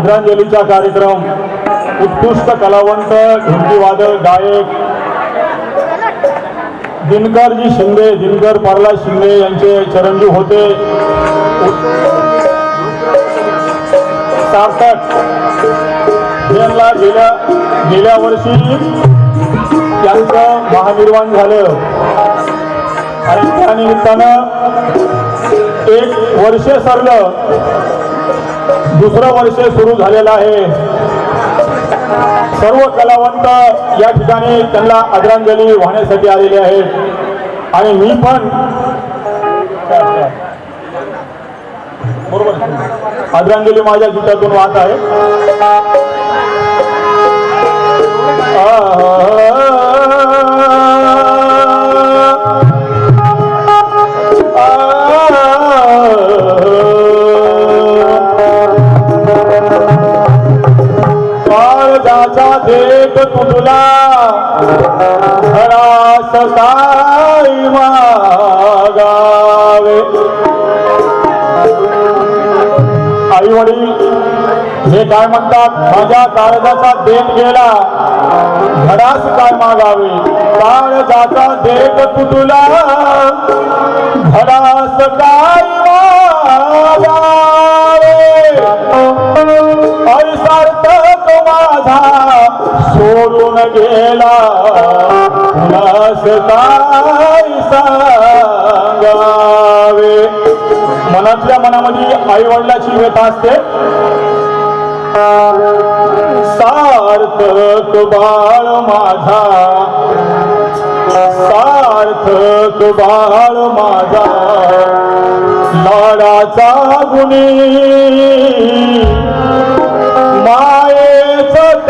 आदरांजलीचा कार्यक्रम. उत्कृष्ट कलावंत ढोलकी गायक दिनकरजी शिंदे दिनकर प्रल्हाद शिंदे यांचे चरणजीव होते. सार्थक. यांना गेल्या गेल्या वर्षी त्यांचं महानिर्वाण झालं. आणि त्या निमित्तानं एक वर्ष सरलं. दुसरं वर्ष सुरू झालेलं आहे. सर्व कलावंत या ठिकाणी त्यांना आदरांजली वाहण्यासाठी आलेले आहेत. आणि मी पण बरोबर आदरांजली माझ्या गीतातून वाहत आहे. काळजाचा तुला. खरा साई मागावे आई वडील हे काय म्हणतात? माझ्या काळजाचा देत गेला. घरास काय मागावे? काळजाचा देत तुला घरास काय केला गेला. कुणास काय सांगावे. मनातल्या मनामध्ये आई वडिलाची व्यथा असते. सार्थक बाळ माझा. सार्थक बाळ माझा. लाडाचा गुणी.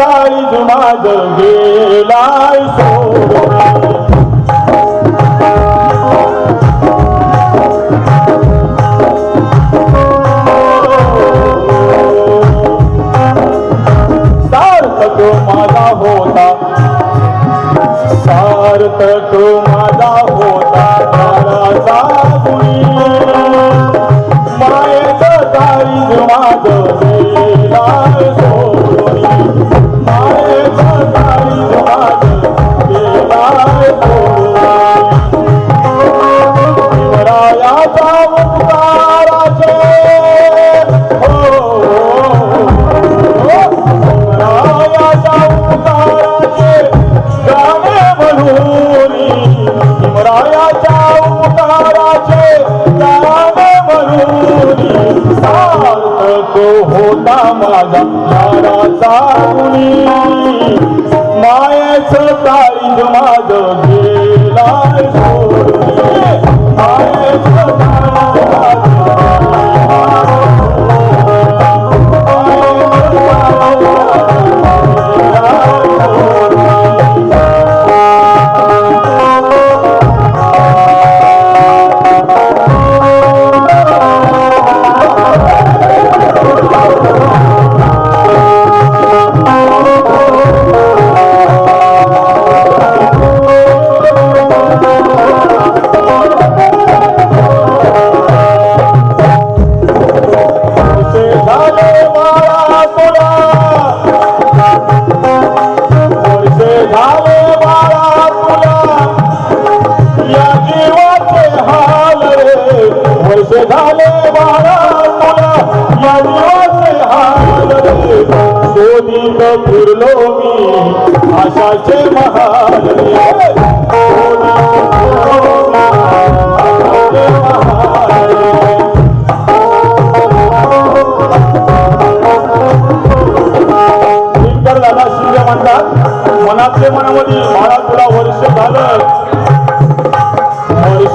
मायेच काळीज माझ गेलाय सोडून. माझा होता. सार्थक माझा होता. गुणी. माझ वर्षे झाले बारा तुला या जीवाचे हाल रे शोधित फिरलो मी आशाचे महाल म्हणतात मनातले मनामध्ये बाळा तुला वर्ष झालं.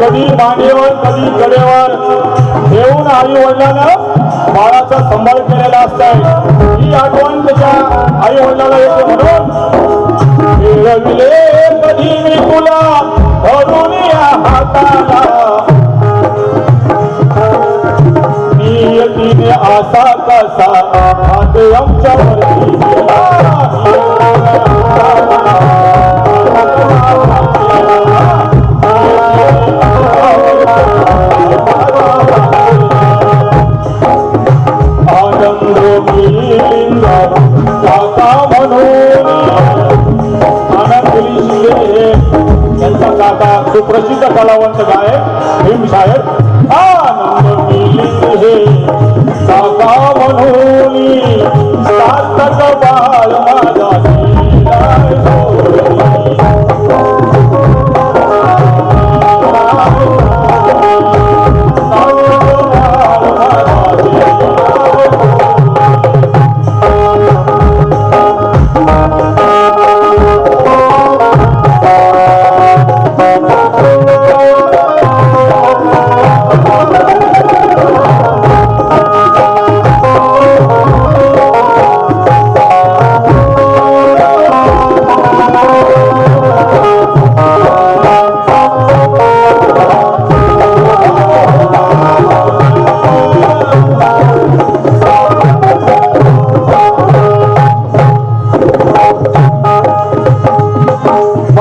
कधी मांडीवर कधी कडेवर. घेऊन आई वडिलांना बाळाचा सांभाळ केलेला असतंय. ही आठवण त्याच्या आई वडिलांना येते म्हणून. खेळविले कधी मी तुला धरून या हाताला. मी आसा कसा हात आमच्यावरती गेला. काका म्हणून आनंद शिंदे त्यांचा काका सुप्रसिद्ध कलावंत गायक भीम शायर आनंद मिलिंद हे काका म्हणून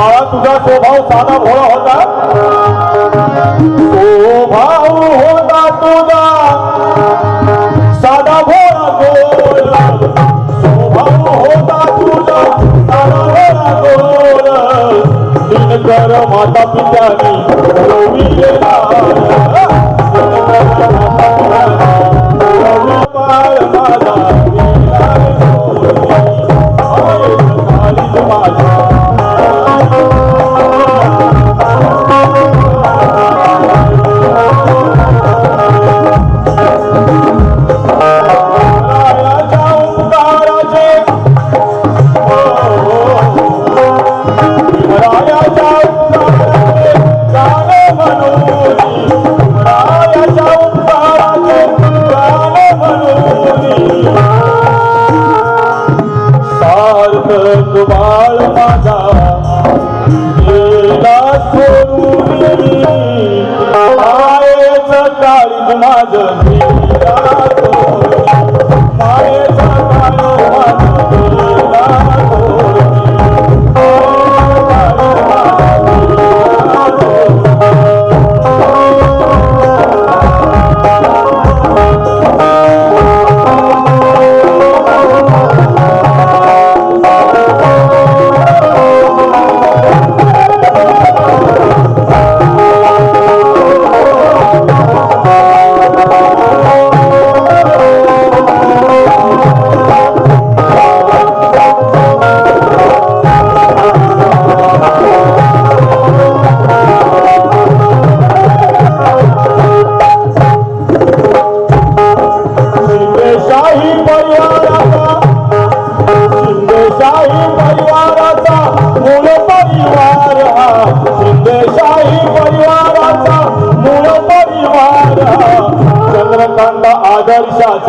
बाळा तुझा स्वभाव साधा भोळा होता. मायेचं काळीज माझं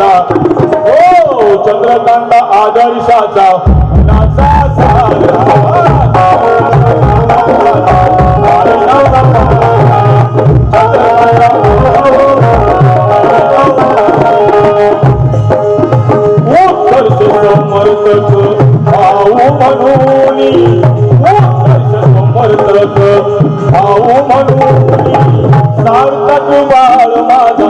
आदर्शाचा हो चंद्रकांत आदर्शाचा. उन्हाचा उत्कर्ष समर्थक भाऊ म्हणून. बाळ माझा.